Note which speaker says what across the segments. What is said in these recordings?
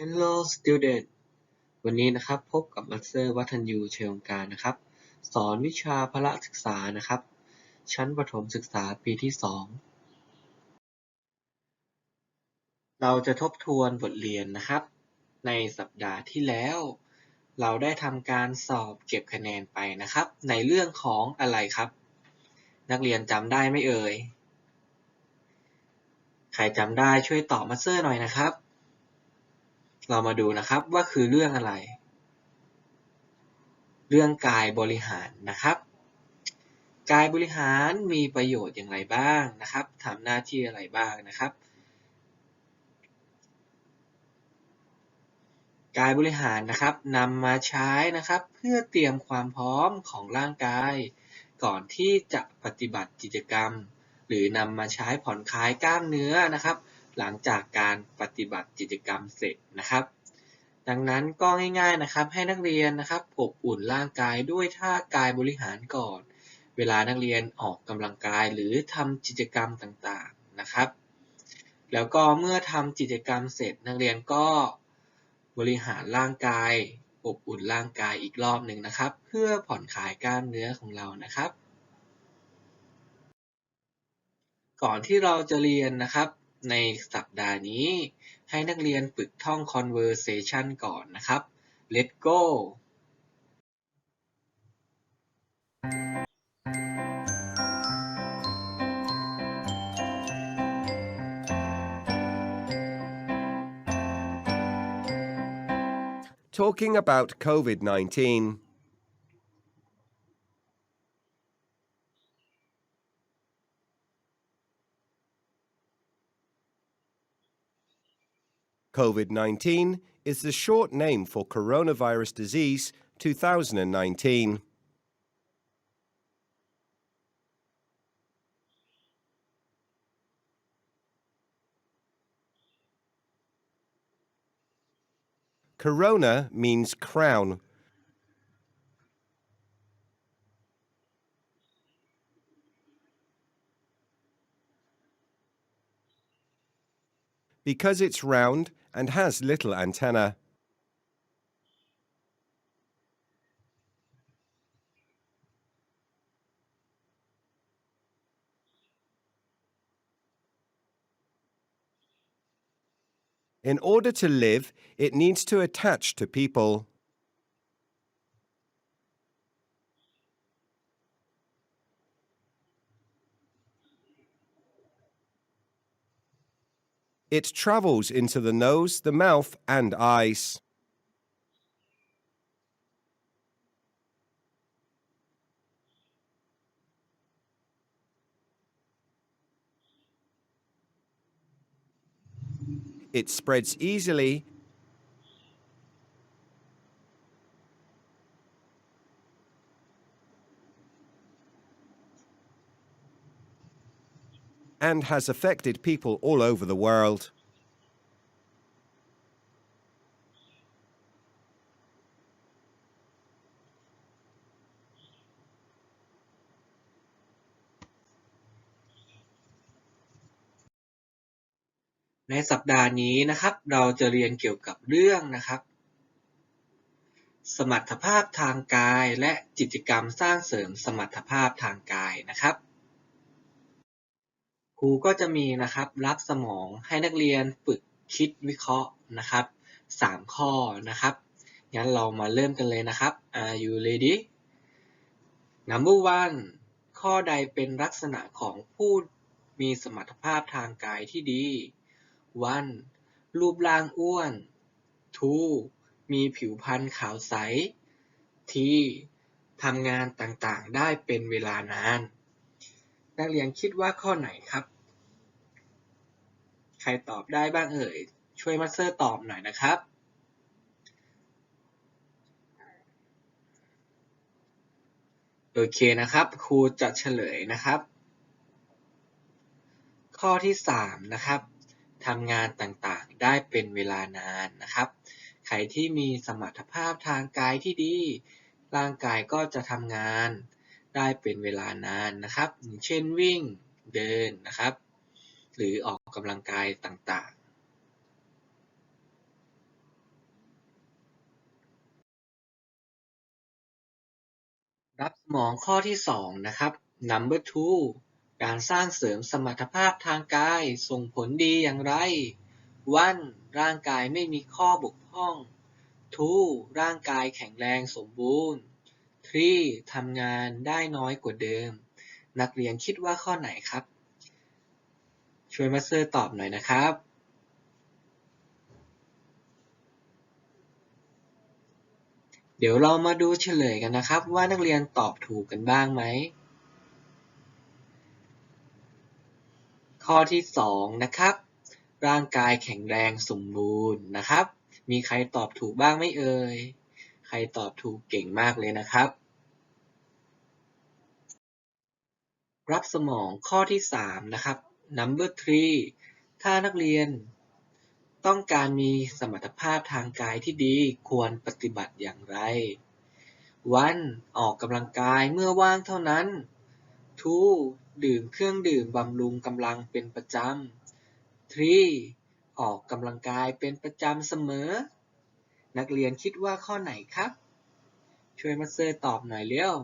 Speaker 1: Hello student วันนี้นะครับพบกับมัสเตอร์วัฒนยูเชยงการนะครับ สอนวิชาพละศึกษานะครับ ชั้นประถมศึกษาปีที่ 2 เราจะทบทวนบทเรียนนะครับ ในสัปดาห์ที่แล้ว เราได้ทำการสอบเก็บคะแนนไปนะครับ ในเรื่องของอะไรครับ นักเรียนจำได้ไหมเอ่ย ใครจำได้ช่วยตอบมัสเตอร์หน่อยนะครับ เรามาดูนะครับว่าคือเรื่องอะไร เรื่องกายบริหารนะครับ กายบริหารมีประโยชน์อย่างไรบ้างนะครับทำหน้าที่อะไรบ้างนะครับ กายบริหารนะครับนำมาใช้นะครับ เพื่อเตรียมความพร้อมของร่างกาย ก่อนที่จะปฏิบัติกิจกรรม หรือนำมาใช้ผ่อนคลายกล้ามเนื้อนะครับ หลังจากการปฏิบัติกิจกรรมเสร็จนะครับ ดังนั้นก็ง่ายๆนะครับให้นักเรียนนะครับอบอุ่นร่างกายด้วยท่ากายบริหารก่อน เวลานักเรียนออกกำลังกายหรือทำกิจกรรมต่างๆนะครับ แล้วก็เมื่อทำกิจกรรมเสร็จนักเรียนก็บริหารร่างกายอบอุ่นร่างกายอีกรอบหนึ่งนะครับ เพื่อผ่อนคลายกล้ามเนื้อของเรานะครับ ก่อนที่เราจะเรียนนะครับ ในสัปดาห์นี้ ให้นักเรียนฝึกท่อง conversation ก่อนนะครับ let's go
Speaker 2: Talking about COVID 19. COVID 19 is the short name for coronavirus disease 2019. Corona means crown. Because it's round and has little antenna. In order to live, it needs to attach to people. It travels into the nose, the mouth, and eyes. It spreads easily and has affected people all over the world..
Speaker 1: ในสัปดาห์นี้นะครับ เราจะเรียนเกี่ยวกับเรื่องนะครับ สมรรถภาพทางกายและกิจกรรมสร้างเสริมสมรรถภาพทางกายนะครับ รูก็จะมีนะครับรับสมองให้นักเรียนฝึกคิดวิเคราะห์นะครับสามข้อนะครับงั้นเรามาเริ่มกันเลยนะครับ Are you ready Number one ข้อใดเป็นลักษณะของผู้มีสมรรถภาพทางกายที่ดี one รูปร่างอ้วน two มีผิวพรรณขาวใส three ทำงานต่างๆ ได้เป็นเวลานาน นักเรียนคิดว่าข้อไหนครับ ใครตอบได้บ้างเอ่ย ช่วยมาสเตอร์ตอบหน่อยนะครับโอเคนะครับครูจะเฉลยนะครับ ข้อที่ 3 นะครับทำงานต่างๆ ได้เป็นเวลานานนะครับ ใครที่มีสมรรถภาพทางกายที่ดี ร่างกายก็จะทำงานได้เป็นเวลานานนะครับอย่างเช่นวิ่งเดินนะครับ หรือออกกำลังกายต่างๆ รับสมองข้อที่ 2 นะครับ number two การสร้างเสริมสมรรถภาพทางกายส่งผลดีอย่างไรวันร่างกายไม่มีข้อบกพร่องทูร่างกายแข็งแรงสมบูรณ์ทรีทำงานได้น้อยกว่าเดิม นักเรียนคิดว่าข้อไหนครับ ช่วยมาสเตอร์ตอบหน่อยนะครับเดี๋ยวเรามาดูเฉลยกันนะครับ ว่านักเรียนตอบถูกกันบ้างไหม ข้อที่สองนะครับ ร่างกายแข็งแรงสมบูรณ์นะครับ มีใครตอบถูกบ้างไหมเอ่ย ใครตอบถูกเก่งมากเลยนะครับ รับสมองข้อที่สามนะครับ number three ถ้านักเรียน ต้องการมีสมรรถภาพทางกายที่ดีควรปฏิบัติอย่างไร one ออกกำลังกายเมื่อว่างเท่านั้น two ดื่มเครื่องดื่มบำรุงกำลังเป็นประจำ three ออกกำลังกายเป็นประจำเสมอ นักเรียนคิดว่าข้อไหนครับ ช่วยมาเซอร์ตอบหน่อยเร็ว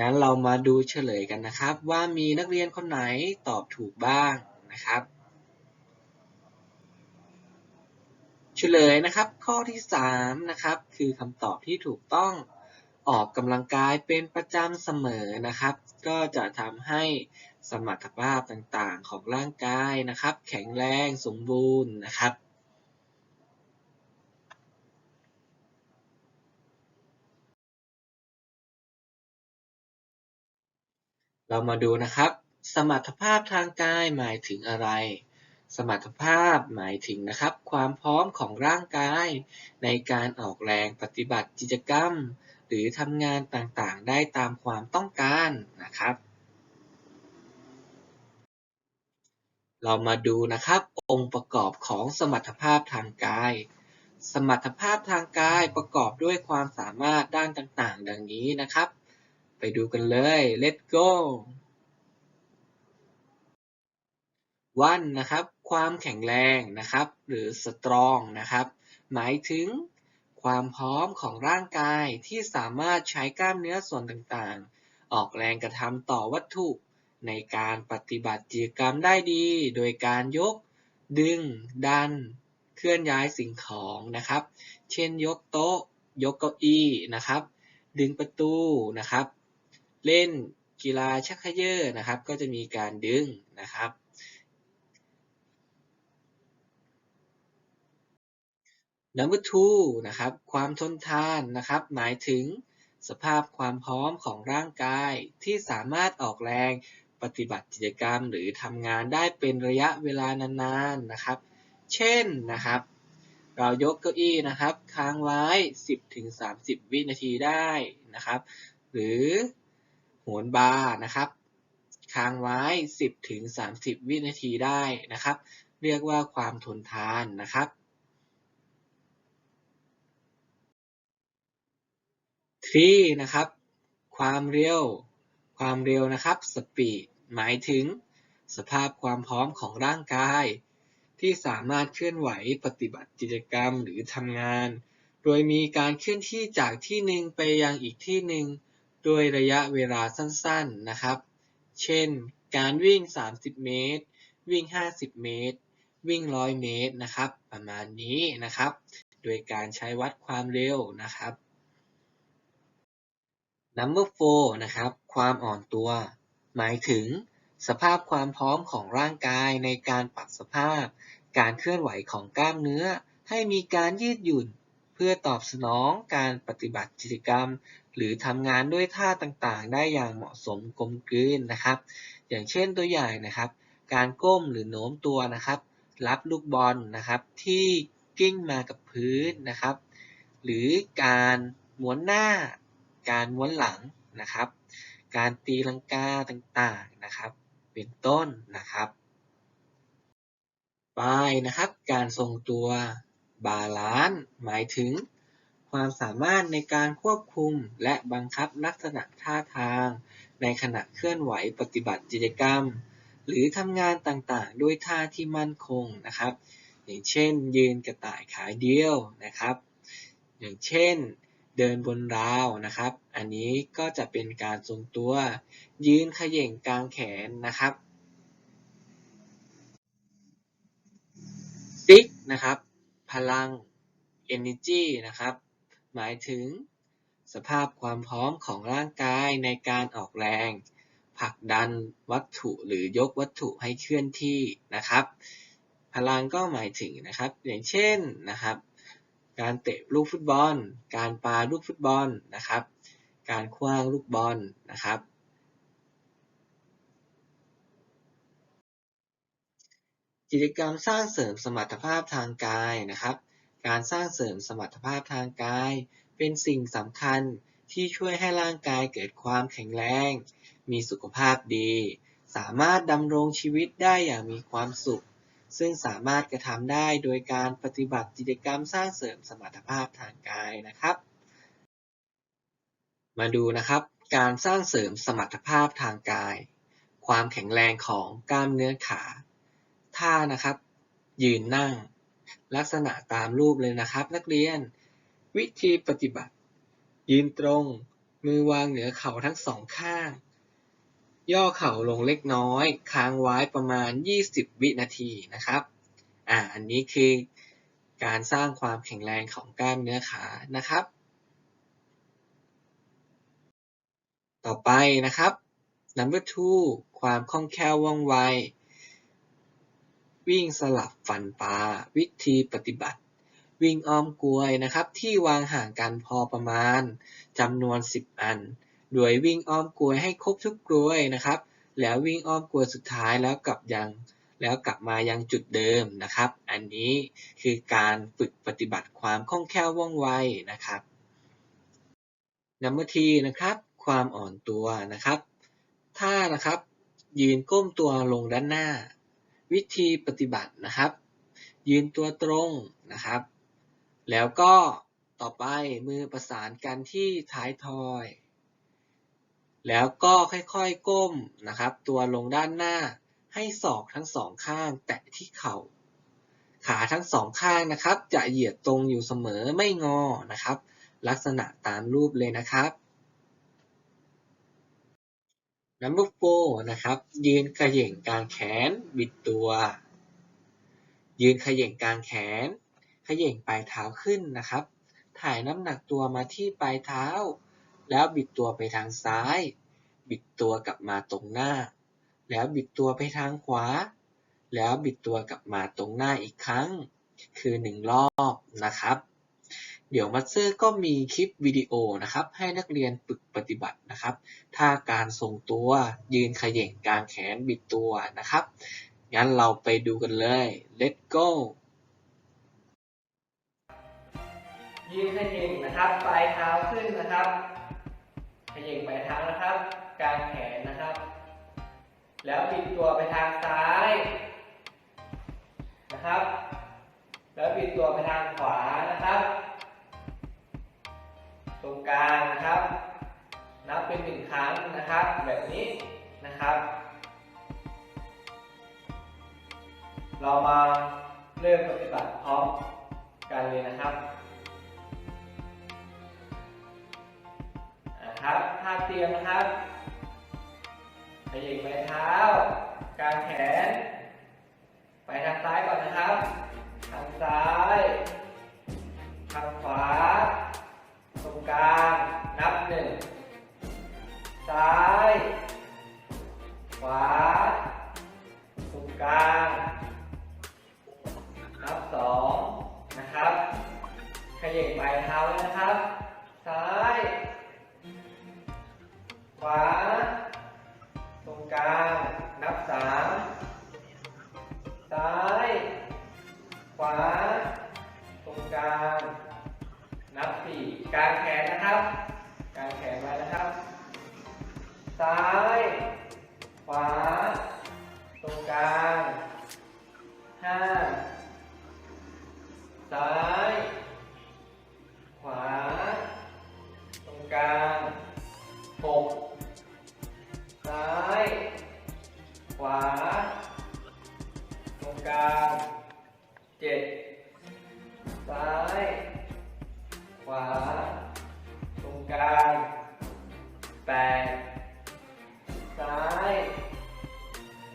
Speaker 1: งั้นเรามาดูเฉลยกันนะครับ ว่ามีนักเรียนคนไหนตอบถูกบ้างนะครับ เฉลยนะครับข้อที่3นะครับคือคำตอบที่ถูกต้องออกกำลังกายเป็นประจำเสมอนะครับ ก็จะทำให้สมรรถภาพต่างๆของร่างกายนะครับ แข็งแรงสมบูรณ์นะครับ เรามาดูนะครับ สมรรถภาพทางกายหมายถึงอะไร สมรรถภาพหมายถึงนะครับ ความพร้อมของร่างกาย ในการออกแรงปฏิบัติกิจกรรม หรือทำงานต่างๆ ได้ตามความต้องการนะครับ เรามาดูนะครับ องค์ประกอบของสมรรถภาพทางกาย สมรรถภาพทางกายประกอบด้วยความสามารถด้านต่างๆ ดังนี้นะครับ ไปดูกันเลย let's go one นะครับ ความแข็งแรงนะครับ หรือ strong นะครับ หมายถึงความพร้อมของร่างกายที่สามารถใช้กล้ามเนื้อส่วนต่างๆ ออกแรงกระทำต่อวัตถุ ในการปฏิบัติกิจกรรมได้ดี โดยการยก ดึง ดัน เคลื่อนย้ายสิ่งของนะครับ เช่นยกโต๊ะ ยกเก้าอี้นะครับ ดึงประตูนะครับ เล่นกีฬาชักเขย่อนะครับ ก็จะมีการดึงนะครับ number two นะครับ ความทนทานนะครับ หมายถึงสภาพความพร้อมของร่างกายที่สามารถออกแรงปฏิบัติกิจกรรมหรือทำงานได้เป็นระยะเวลานานๆนะครับ เช่นนะครับ เรายกเก้าอี้นะครับ ค้างไว้ 10-30 วินาทีได้นะครับ หรือ โหนบาร์นะครับค้างไว้ 10-30 วินาทีได้นะครับ เรียกว่าความทนทานนะครับ three นะครับ ความเร็ว ความเร็วนะครับ speed หมายถึงสภาพความพร้อมของร่างกาย ที่สามารถเคลื่อนไหวปฏิบัติกิจกรรมหรือทำงาน โดยมีการเคลื่อนที่จากที่หนึ่งไปยังอีกที่หนึ่ง โดยระยะเวลาสั้นๆนะครับ เช่น การวิ่ง 30 เมตร วิ่ง 50 เมตร วิ่ง 100 เมตรนะครับ ประมาณนี้นะครับ โดยการใช้วัดความเร็วนะครับ number four นะครับ ความอ่อนตัว หมายถึงสภาพความพร้อมของร่างกายในการปรับสภาพ การเคลื่อนไหวของกล้ามเนื้อ ให้มีการยืดหยุ่น เพื่อตอบสนองการปฏิบัติกิจกรรม หรือทำงานด้วยท่าต่างๆ ได้อย่างเหมาะสมกลมกลืนนะครับ อย่างเช่นตัวอย่างนะครับ การก้มหรือโน้มตัวนะครับ รับลูกบอลนะครับที่กิ้งมากับพื้นนะครับ หรือการม้วนหน้า การม้วนหลังนะครับ การตีลังกาต่างๆนะครับ เป็นต้นนะครับไปนะครับ การทรงตัวบาลานซ์หมายถึง ความสามารถในการควบคุมและบังคับลักษณะท่าทาง ในขณะเคลื่อนไหวปฏิบัติกิจกรรม หรือทำงานต่างๆ ด้วยท่าที่มั่นคงนะครับ อย่างเช่น ยืนกระต่ายขาเดียวนะครับ อย่างเช่น เดินบนราวนะครับ อันนี้ก็จะเป็นการทรงตัว ยืนขย่งกลางแขนนะครับซิกนะครับ พลัง energy นะครับ หมายถึง สภาพความพร้อมของร่างกายในการออกแรง ผลักดันวัตถุหรือยกวัตถุให้เคลื่อนที่นะครับ พลังก็หมายถึงนะครับ อย่างเช่นนะครับ การเตะลูกฟุตบอล การปาลูกฟุตบอลนะครับ การคว้างลูกบอลนะครับกิจกรรมสร้างเสริมสมรรถภาพทางกายนะครับ การสร้างเสริมสมรรถภาพทางกาย เป็นสิ่งสำคัญที่ช่วยให้ร่างกายเกิดความแข็งแรง มีสุขภาพดี สามารถดำรงชีวิตได้อย่างมีความสุข ซึ่งสามารถกระทำได้โดยการปฏิบัติกิจกรรมสร้างเสริมสมรรถภาพทางกายนะครับ มาดูนะครับ การสร้างเสริมสมรรถภาพทางกาย ความแข็งแรงของกล้ามเนื้อขา ท่านะครับ ยืนนั่ง ลักษณะตามรูปเลยนะครับ นักเรียน วิธีปฏิบัติ ยืนตรง มือวางเหนือเข่าทั้งสองข้าง ย่อเข่าลงเล็กน้อย ค้างไว้ประมาณ 20 วินาทีนะครับ อ่า อันนี้คือการสร้างความแข็งแรงของกล้ามเนื้อขานะครับ ต่อไปนะครับ number two ความคล่องแคล่วว่องไว วิ่งสลับฟันปลา วิธีปฏิบัติ วิ่งอ้อมกลวยนะครับ ที่วางห่างกันพอประมาณจำนวน 10 อัน โดยวิ่งอ้อมกลวยให้ครบทุกกลวยนะครับ แล้ววิ่งอ้อมกลวยสุดท้ายแล้วกลับยังแล้วกลับมายังจุดเดิมนะครับ อันนี้คือการฝึกปฏิบัติความคล่องแคล่วว่องไวนะครับนัมเบอร์ทีนะครับ ความอ่อนตัวนะครับท่านะครับ ยืนก้มตัวลงด้านหน้า วิธีปฏิบัตินะครับ ยืนตัวตรงนะครับ แล้วก็ต่อไปมือประสานกันที่ท้ายทอย แล้วก็ค่อยๆก้มนะครับ ตัวลงด้านหน้าให้ศอกทั้งสองข้างแตะที่เข่าขาทั้งสองข้างนะครับ จะเหยียดตรงอยู่เสมอไม่งอนะครับ ลักษณะตามรูปเลยนะครับ Number four นะครับ ยืนขย่งกลางแขนบิดตัว ยืนขย่งกลางแขน ขย่งปลายเท้าขึ้นนะครับ ถ่ายน้ำหนักตัวมาที่ปลายเท้า แล้วบิดตัวไปทางซ้าย บิดตัวกลับมาตรงหน้า แล้วบิดตัวไปทางขวา แล้วบิดตัวกลับมาตรงหน้าอีกครั้ง คือหนึ่งรอบนะครับ เดี๋ยวมัตเซอร์ก็มีคลิปวิดีโอนะครับ ให้นักเรียนฝึกปฏิบัตินะครับท่าการทรงตัวยืนขย่งกลางแขนบิดตัวนะครับ งั้นเราไปดูกันเลย let's go
Speaker 3: ยืนขย่งนะครับปลายเท้าขึ้นนะครับขย่งปลายเท้านะครับกลางแขนนะครับ แล้วบิดตัวไปทางซ้ายนะครับ แล้วบิดตัวไปทางขวานะครับ ตรงกลางนะครับ นับเป็นหนึ่งครั้งนะครับ แบบนี้นะครับ เรามาเริ่มปฏิบัติพร้อมกันเลยนะครับนะครับท่าเตรียมนะครับขยิงไปเท้า กางแขน ไปทางซ้ายก่อนนะครับ ทางซ้าย ทางขวา กลาง นับหนึ่งซ้าย ขวาตรงกลาง นับสองนะครับ ขยิงปลายเท้าแล้วนะครับ ซ้าย ขวา ตรงกลาง นับสามซ้าย ขวา ตรงกลาง นับสี่ กางแขนนะครับ กางแขนไว้นะครับ ซ้าย ขวา ตรงกลางห้าซ้าย ขวา ตรงกลางหกซ้าย ขวา ตรงกลางเจ็ดซ้าย ขวา ตรงกลางแปดซ้าย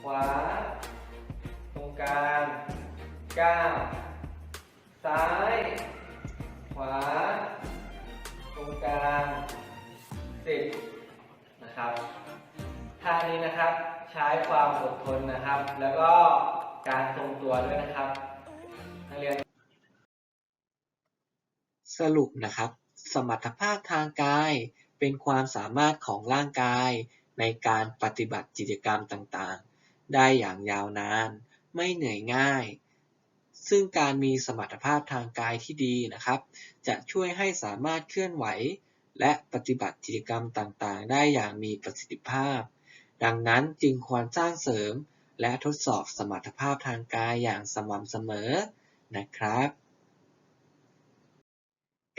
Speaker 3: ขวา ตรงกลางเก้าซ้าย ขวา ตรงกลางสิบนะครับท่านี้นะครับใช้ความอดทนนะครับ แล้วก็การทรงตัวด้วยนะครับนักเรียน
Speaker 1: สรุปนะครับ สมรรถภาพทางกายเป็นความสามารถของร่างกายในการปฏิบัติกิจกรรมต่างๆ ได้อย่างยาวนาน ไม่เหนื่อยง่าย ซึ่งการมีสมรรถภาพทางกายที่ดีนะครับ จะช่วยให้สามารถเคลื่อนไหว และปฏิบัติกิจกรรมต่างๆ ได้อย่างมีประสิทธิภาพ ดังนั้นจึงควรสร้างเสริม และทดสอบสมรรถภาพทางกายอย่างสม่ำเสมอนะครับ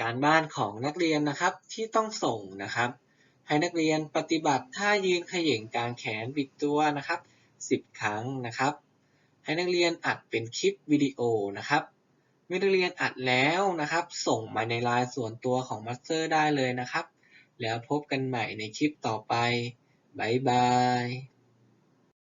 Speaker 1: การบ้านของนักเรียนนะครับที่ต้องส่งนะครับ ให้นักเรียนปฏิบัติท่ายืนเขย่งกลางแขนบิดตัวนะครับ 10 ครั้งนะครับ ให้นักเรียนอัดเป็นคลิปวิดีโอนะครับเมื่อนักเรียนอัดแล้วนะครับ ส่งมาในไลน์ส่วนตัวของมัสเตอร์ได้เลยนะครับ แล้วพบกันใหม่ในคลิปต่อไปบ๊ายบาย